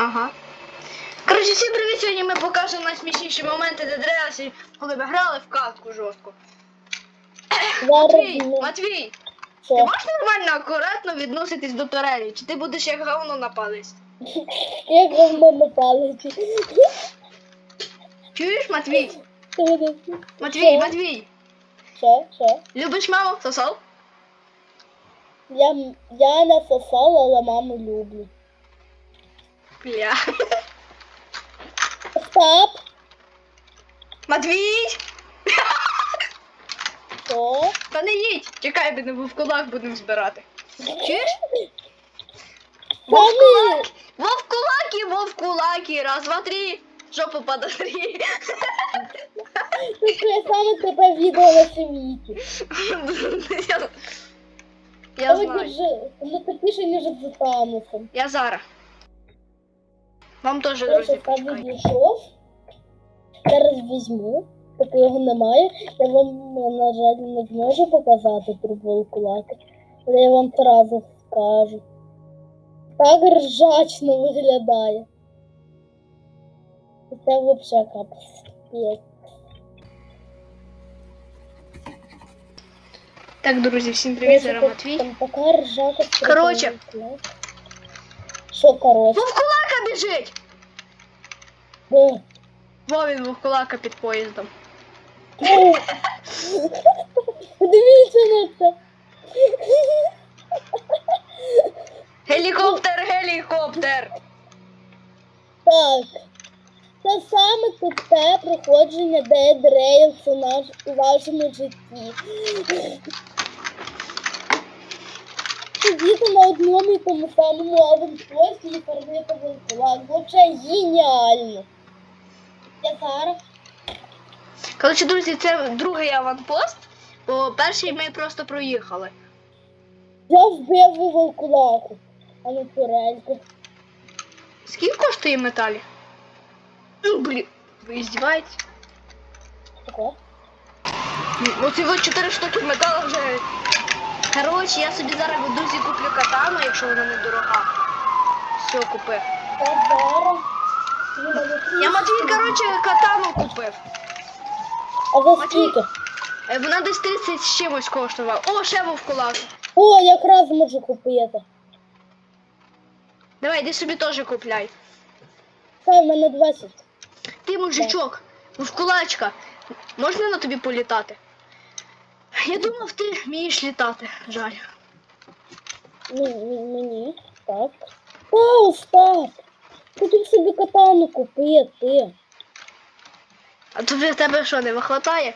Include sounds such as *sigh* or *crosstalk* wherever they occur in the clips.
Ага. Коротше, всім привіт! Сьогодні ми покажемо найсмішніші моменти Race, коли ми грали в катку жорстко. Матвій, Матвій, ти можеш нормально, акуратно відноситись до турелі? Чи ти будеш як говно на палець? Як говно на палиці. Чуєш, Матвій? Матвій, Матвій, Що? Що? любиш маму? Сосал? Я, я не сосала, але маму люблю. Бля. Стоп! Матвій! Що? Та не їдь! Чекай, будемо в кулак будемо збирати. Чуєш? Та ні! Вов кулаки, вов кулаки, раз, два, три. Жопу подотри. Я саме тебе відео на світі. Я, знаю. ну тупіше, ніж з Танусом. Я Зара. Вам теж, Я друзі, почекайте. Зараз візьму, поки його немає. Я вам, на жаль, не зможу показати трубу кулаки. Але я вам одразу скажу. Так ржачно виглядає. Це взагалі капець. Так, друзі, всім привіт, Зара Матвій. Там Що коротше? Вовкулака біжить! Де? Вовін вовкулака під поїздом. Ну, Подивіться на це. Гелікоптер, гелікоптер! Так. Це саме тупе проходження Dead Rails у, наш, у вашому житті. Сидіти на одному і тому самому аванпості і фармити волкулак. Взагалі геніально. Я зараз. Коротше, друзі, це другий аванпост, бо перший ми просто проїхали. Я вбив волкулаку, а не турельку. Скільки коштує металі? Ну, блін, ви здіваєтесь? Таке. Ну, ці от 4 штуки металу вже. Коротше, я собі зараз друзі куплю катану, якщо вона не дорога. Все, купив. Я Матвій, коротше, катану купив. А за скільки? Е, Вона десь 30 з чимось коштувала. О, ще вовкулак. О, якраз можу купити. Давай, іди собі теж купляй. Та в мене 20. Ти мужичок, вовкулачка, можна на тобі політати? Я думав, ти вмієш літати, жаль. Мені. Так. Та, Остап! Хотів собі катану купити. А тобі в тебе що, не вихватає?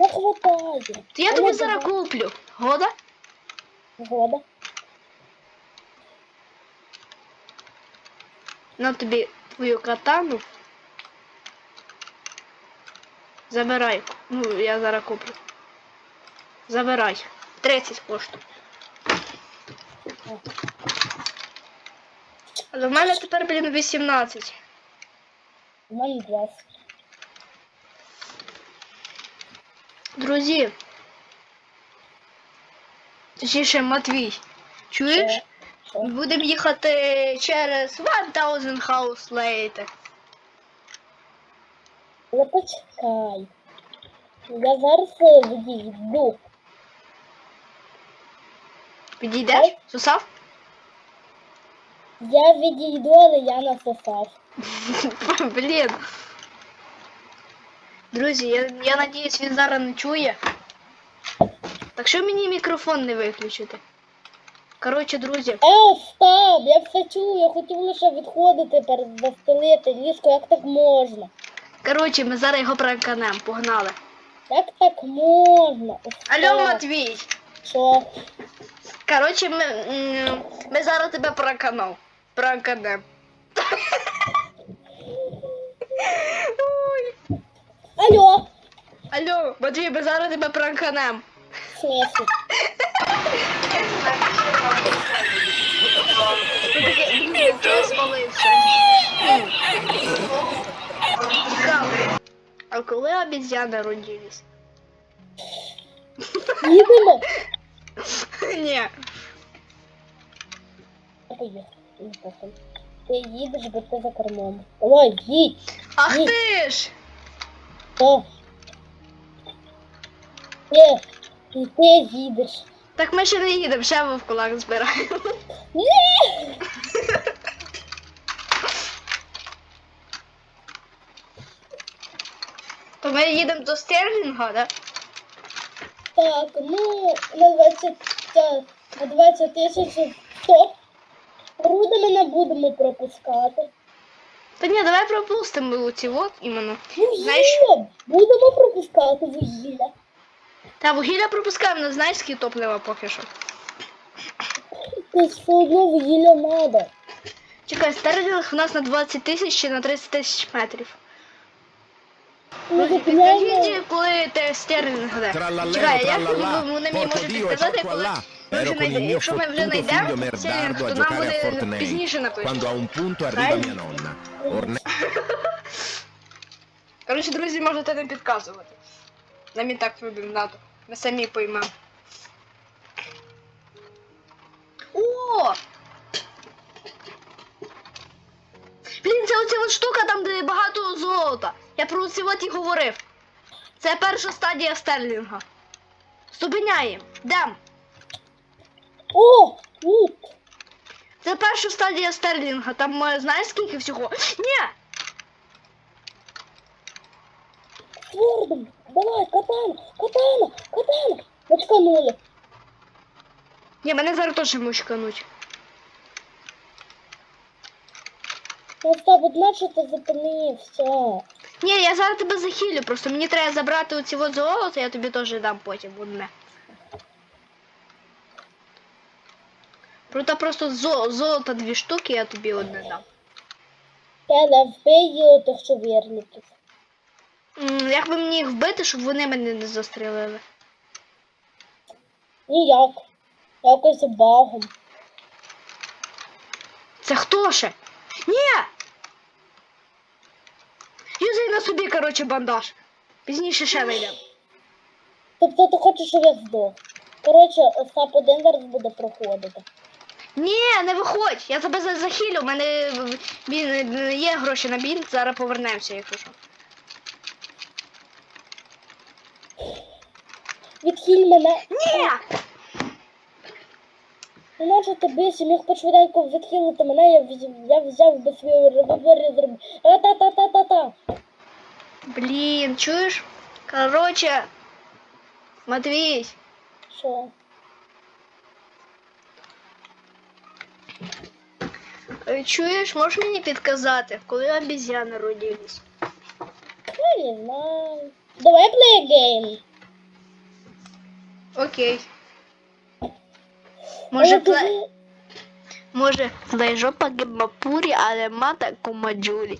Не хватає. То я тобі зараз куплю. Года? Згода. На тобі твою катану. Забирай. Ну, я зараз куплю. Забирай. 30 коштує. Але в мене тепер, блін, 18. У мене 20. Друзі. Точніше, Матвій. Чуєш? Будемо їхати через 1000 House later. Але почекай. Я зараз е, відійду. Підійдеш? Сусав? Я відійду, але я насосав. *laughs* Блін. Друзі, я, я надіюсь, він зараз не чує. Так що мені мікрофон не виключити? Коротше, друзі, Е, Остап, я все чую, я хотів лише відходити перед застелити ліжко, як так можна? коротше, ми зараз його пранканем, погнали. Як так можна? Алло, Матвій. Що? Коротше, ми, ми зараз тебе. Пранканем. Ой. Алло, Алло, Матвій, ми зараз тебе пранканем. А коли обезьяни родились? Їдемо? *laughs* Ні. Поїхали. Не похуй. Ти їдеш, бо ти за кермом. Давай, їдь, Ах Ні. ти ж! Ти, і ти їдеш. Так ми ще не їдемо, ще вовкулак збираємо. Ні! *laughs* То ми їдемо до Стерлінга, да? Так, ну, на 20, та- 20 тисяч стоп. Руди ми не будемо пропускати. Та ні, давай пропустимо ці от іменно. Вугілля! Ну, Будемо пропускати вугілля. Та вугілля пропускаємо, не знаєш, скільки топлива поки що. Ти все одно вугілля надо. Чекай, Стерлінг у нас на 20 тисяч чи на 30 тисяч метрів. Ну, ну, підкажіть, коли те стерлінг грає. Чекай, як вони мені можете сказати, коли ми вже знайдемо? Якщо ми вже знайдемо стерлінг, то нам буде пізніше напишуть. Коротше, друзі, можете нам підказувати. Нам і так любимо НАТО. Ми самі поймемо. О! Блін, це оця от штука там, де багато золота. Я про оці от і говорив. Це перша стадія стерлінга. Зупиняємо. Дем. О, тут. Це перша стадія стерлінга. Там е, знаєш скільки всього? Ні! Твердом. Давай, катана, катана, катана. Очканули. Ні, мене зараз теж мушкануть. Остап, одна, що ти зупинився. Ні, я зараз тебе захилю, просто мені треба забрати оці от золото, я тобі теж дам потім одне. Проте просто зо, золото дві штуки, я тобі одне дам. Та вбий отих що вірників. М, Як би мені їх вбити, щоб вони мене не застрелили? Ніяк. Якось багом. Це хто ще? Ні! Юзай на собі, коротше, бандаж. Пізніше ще знайдемо. Тобто ти хочеш, щоб я здох. Коротше, Остап один зараз буде проходити. Ні, не виходь! Я тебе за- захилю, у мене е, є гроші на бінт, зараз повернемося, якщо що. Відхиль мене. Ні! Ти більше міг пошвиденько відхилити мене, я, вз- я взяв би свій револьвер і зробив. Ра-та-та-та-та-та. Блін, чуєш? Короче, Матвій, Що? е, чуєш, можеш мені підказати, коли обезьяни родились? Я не знаю. Давай play game. Окей. Може, тоді- Може, жопа гемапурі, але мата комаджулі.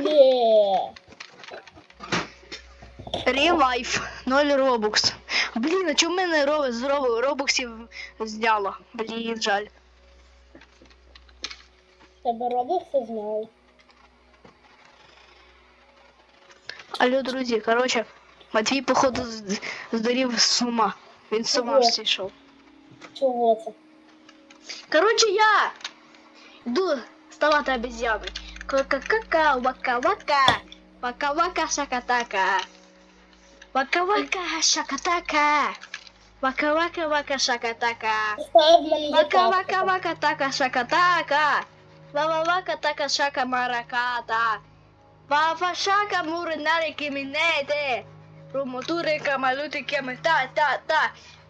Ні. Ревайф, 0 робокс. Блін, а чому мене ро- з ро- робоксів зняло? Блін, жаль. Тебе все знаю. Алло, друзі, короче, Матвій, походу, з- здурів з ума. Він з ума зійшов. Чого це? Короче, я иду ставати обезьяной. Ка-ка-ка, вака-вака, вака-вака, шакатака. Вака-вака, шакатака. Вака-вака, вака, шакатака. Вака-вака, вака, така, шакатака. Вава-вака, така, шака, мараката. Вава, шака, муринари, кимінете. Румотури, камалути, кемета, та, та.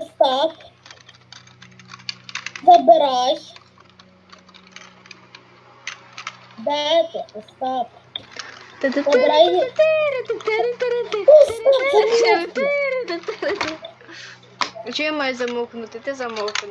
Став. Забирай. Де ти, Остап? Чи я маю замовкнути? Ти замовкни.